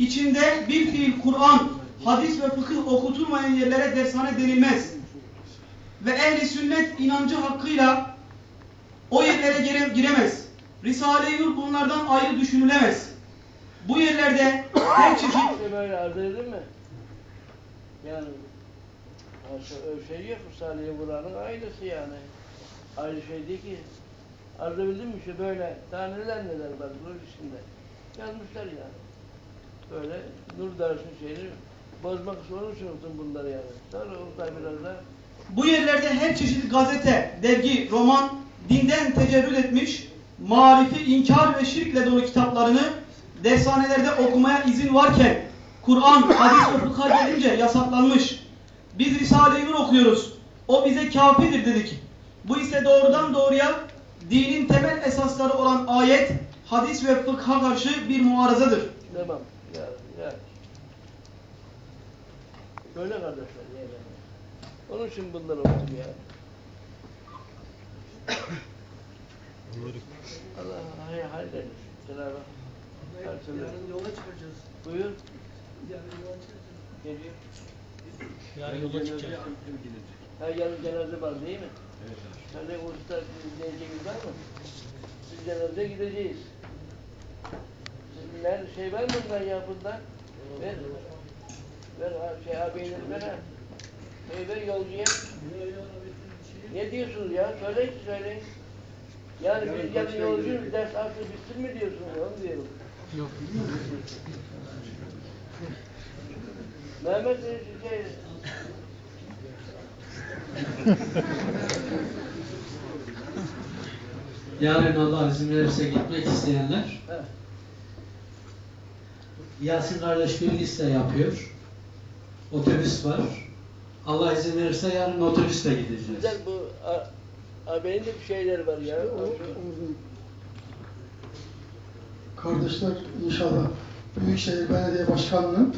içinde bir fiil Kur'an, hadis ve fıkıh okutulmayan yerlere dershane denilmez. Ve ehli sünnet inancı hakkıyla o yerlere gire- giremez. Risale-i Nur bunlardan ayrı düşünülemez. Bu yerlerde her çeşit İşte böyle arz edildi mi? Yani şey yok. Risale-i Buranın aynısı yani. Aynı şey değil ki. Arz edildi mi işte böyle. Daha neler neler var bunun içinde. Yazmışlar yani. Böyle Nur dersin şeyini bozmak için okudum bunları yani. Sonra o da biraz da Bu yerlerde her çeşit gazete, dergi, roman, dinden tecerrüt etmiş, marifi, inkar ve şirkle dolu kitaplarını dershanelerde okumaya izin varken, Kur'an, hadis ve fıkha gelince yasaklanmış. Biz Risale-i Nur okuyoruz. O bize kafidir dedik. Bu ise doğrudan doğruya dinin temel esasları olan ayet, hadis ve fıkha karşı bir muarızadır. Tamam. Ya, ya. Böyle kardeşler. Onun için bunları okudum ya. Allah hay halledin. Cenab-ı Hak. Her türlü. yola çıkacağız. Buyur. Yani yola çıkacağız. Geliyor. Yarın yola çıkacağız. Ha yarın cenaze var değil mi? Evet. Hani usta dinleyeceğimiz var mı? Biz cenazeye gideceğiz. Sizin nerede şey var mı bundan ya bundan? Ver Şey ver yolcuya. Ne diyorsunuz ya? Söyleyin söyleyin. Yani biz yarın yolcuyuz, ders artık bitsin mi diyorsunuz? Onu diyorum. Yok. Mehmet şey, Yarın Allah izin verirse gitmek isteyenler. Yasin kardeş bir liste yapıyor. Otobüs var. Allah izin verirse yarın otobüsle gideceğiz. Güzel bu abinin de bir şeyleri var ya. Kardeşler inşallah Büyükşehir Belediye Başkanı'nın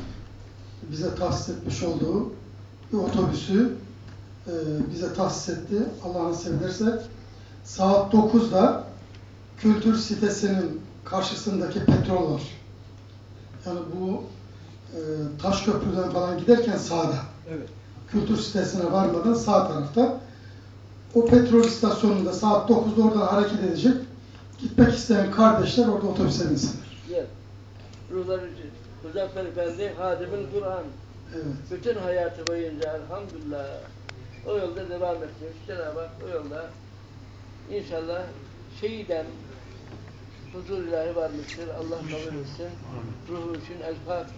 bize tahsis etmiş olduğu bir otobüsü e, bize tahsis etti. Allah nasip ederse saat 9'da kültür sitesinin karşısındaki petrol var. Yani bu e, Taşköprü'den falan giderken sağda. Evet. Kültür sitesine varmadan sağ tarafta. O petrol istasyonunda saat 9'da oradan hareket edecek. Gitmek isteyen kardeşler orada otobüse binsinler. Gel. Ruhlar. Muzaffer Efendi, Hadimül Kur'an. Evet. Bütün hayatı boyunca elhamdülillah o yolda devam etmiş. Cenab-ı Hak o yolda inşallah şeyden huzur ilahi varmıştır. Allah kabul etsin. Ruhu için el Fatiha.